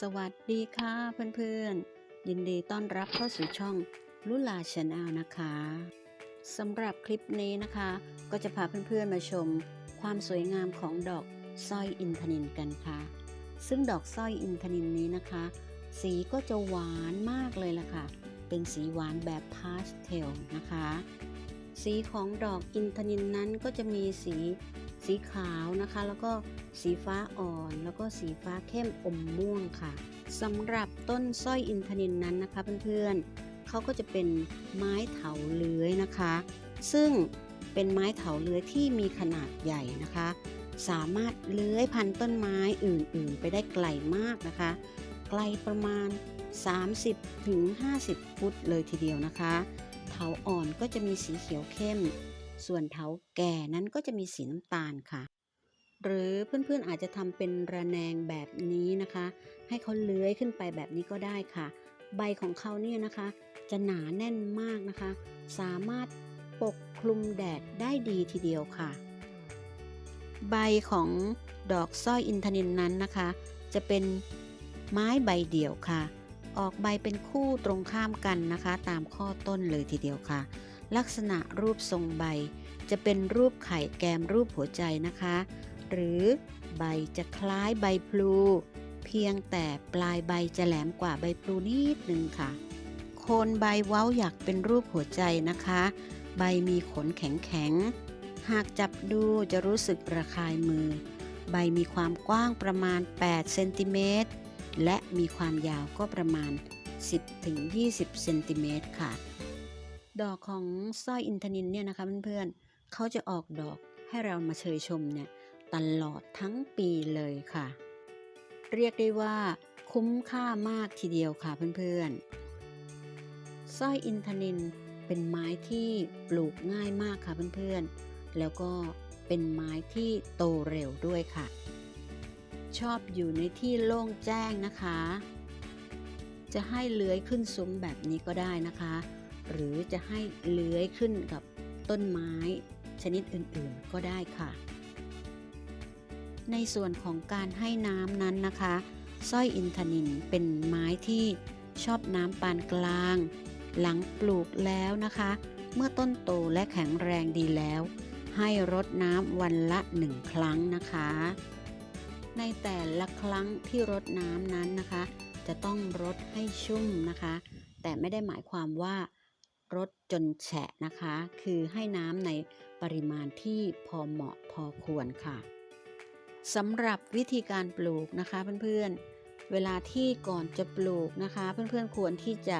สวัสดีค่ะเพื่อนๆ ยินดีต้อนรับเข้าสู่ช่องลุลาชาแนลนะคะสำหรับคลิปนี้นะคะ ก็จะพาเพื่อนๆมาชม ความสวยงามของดอกสร้อยอินทนินกันค่ะ ซึ่งดอกสร้อยอินทนินนี้นะคะ สีก็จะหวานมากเลยล่ะค่ะ เป็นสีหวานแบบพาสเทลนะคะ สีของดอกอินทนินนั้นก็จะมีสี สีขาวนะคะ แล้วก็สีฟ้าอ่อน แล้วก็สีฟ้าเข้มอมม่วงค่ะสำหรับต้นสร้อยอินทนินนั้นนะคะเพื่อนๆเขาก็จะเป็นไม้เถาเลื้อยนะคะ ซึ่งเป็นไม้เถาเลื้อยที่มีขนาดใหญ่นะคะ สามารถเลื้อยพันต้นไม้อื่นๆ ไปได้ไกลมากนะคะ ไกลประมาณ 30-50ถึง50ฟุตเลยทีเดียวนะคะ เถาอ่อนก็จะมีสีเขียวเข้ม ส่วนเถาแก่นั้นก็จะมีสีน้ำตาลค่ะ หรือเพื่อนๆอาจจะทำเป็นระแนงแบบนี้นะคะ ให้เขาเลื้อยขึ้นไปแบบนี้ก็ได้ค่ะ ใบของเขาเนี่ยนะคะ จะหนาแน่นมากนะคะ สามารถปกคลุมแดดได้ดีทีเดียวค่ะ ใบของดอกสร้อยอินทนินนั้นนะคะ จะเป็นไม้ใบเดี่ยวค่ะ ออกใบเป็นคู่ตรงข้ามกันนะคะ ตามข้อต้นเลยทีเดียวค่ะ ลักษณะรูปทรงใบ จะเป็นรูปไข่แกมรูปหัวใจนะคะ หรือใบจะคล้ายใบพลู เพียงแต่ปลายใบจะแหลมกว่าใบพลูนิดนึงค่ะ โคนใบเว้าหยักเป็นรูปหัวใจนะคะ ใบมีขนแข็งๆ หากจับดูจะรู้สึกระคายมือ ใบมีความกว้างประมาณ 8 เซนติเมตร และมีความยาวก็ประมาณ 10-20 เซนติเมตรค่ะ ดอกของสร้อยอินทนินเนี่ยนะคะเพื่อนๆเขาจะออกดอกให้เรามาเชยชมเนี่ยตลอดทั้งปีเลยค่ะ เรียกได้ว่าคุ้มค่ามากทีเดียวค่ะเพื่อนๆสร้อยอินทนินเป็นไม้ที่ปลูกง่ายมากค่ะเพื่อนๆ แล้วก็เป็นไม้ที่โตเร็วด้วยค่ะ ชอบอยู่ในที่โล่งแจ้งนะคะ จะให้เลื้อยขึ้นซุ้มแบบนี้ก็ได้นะคะ หรือจะให้เลื้อยขึ้นกับต้นไม้ชนิดอื่นๆก็ได้ค่ะ ในส่วนของการให้น้ำนั้นนะคะสร้อยอินทนินเป็นไม้ที่ชอบน้ำปานกลาง หลังปลูกแล้วนะคะ เมื่อต้นโตและแข็งแรงดีแล้ว ให้รดน้ำวันละหนึ่งครั้งนะคะ ในแต่ละครั้งที่รดน้ำนั้นนะคะ จะต้องรดให้ชุ่มนะคะ แต่ไม่ได้หมายความว่า รดจนแฉะนะคะ คือให้น้ำในปริมาณที่พอเหมาะพอควรค่ะสำหรับวิธีการปลูกนะคะเพื่อนๆ เวลาที่ก่อนจะปลูกนะคะ เพื่อนๆควรที่จะ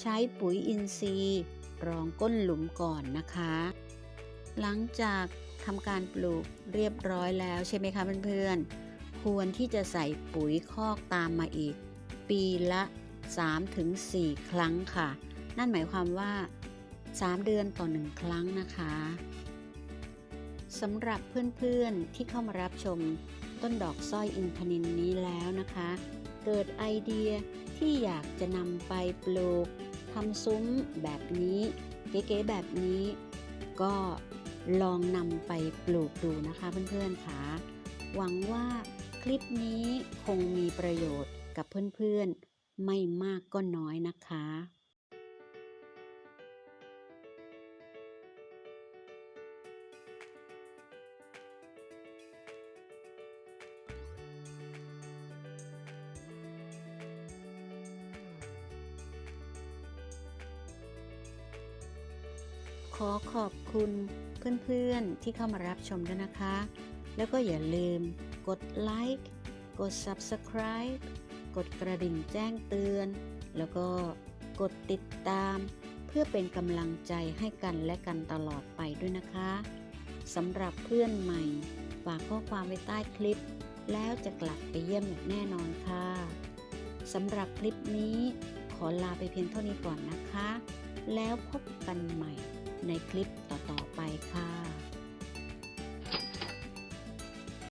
ใช้ปุ๋ยอินทรีย์ รองก้นหลุมก่อนนะคะ หลังจากทำการปลูกเรียบร้อยแล้วใช่ไหมคะเพื่อนๆ ควรที่จะใส่ปุ๋ยคอกตามมาอีก ปีละ 3-4 ครั้งค่ะ นั่นหมายความว่า 3 เดือนต่อ 1 ครั้งนะคะสำหรับเพื่อนๆที่เข้ามารับชมต้นดอกสร้อยอินทนินนี้แล้วนะคะ เกิดไอเดียที่อยากจะนำไปปลูกทำซุ้มแบบนี้ เก๋ๆแบบนี้ ก็ลองนำไปปลูกดูนะคะเพื่อนๆค่ะ หวังว่าคลิปนี้คงมีประโยชน์กับเพื่อนๆ ไม่มากก็น้อยนะคะ อขอบคุณเพื่อนๆที่เข้ามารับชมด้วยนะคะ แล้วก็อย่าลืมกดไลค์กด Subscribe กดกระดิ่งแจ้งเตือน แล้วก็กดติดตามเพื่อเป็นกำลังใจให้กันและกันตลอดไปด้วยนะคะสำหรับเพื่อนใหม่ ฝากข้อความไว้ใต้คลิป แล้วจะกลับไปเยี่ยมอย่างแน่นอนค่ะสำหรับคลิปนี้ขอลาไปเพียงเท่านี้ก่อนนะคะ แล้วพบกันใหม่ ในคลิปต่อๆไปค่ะ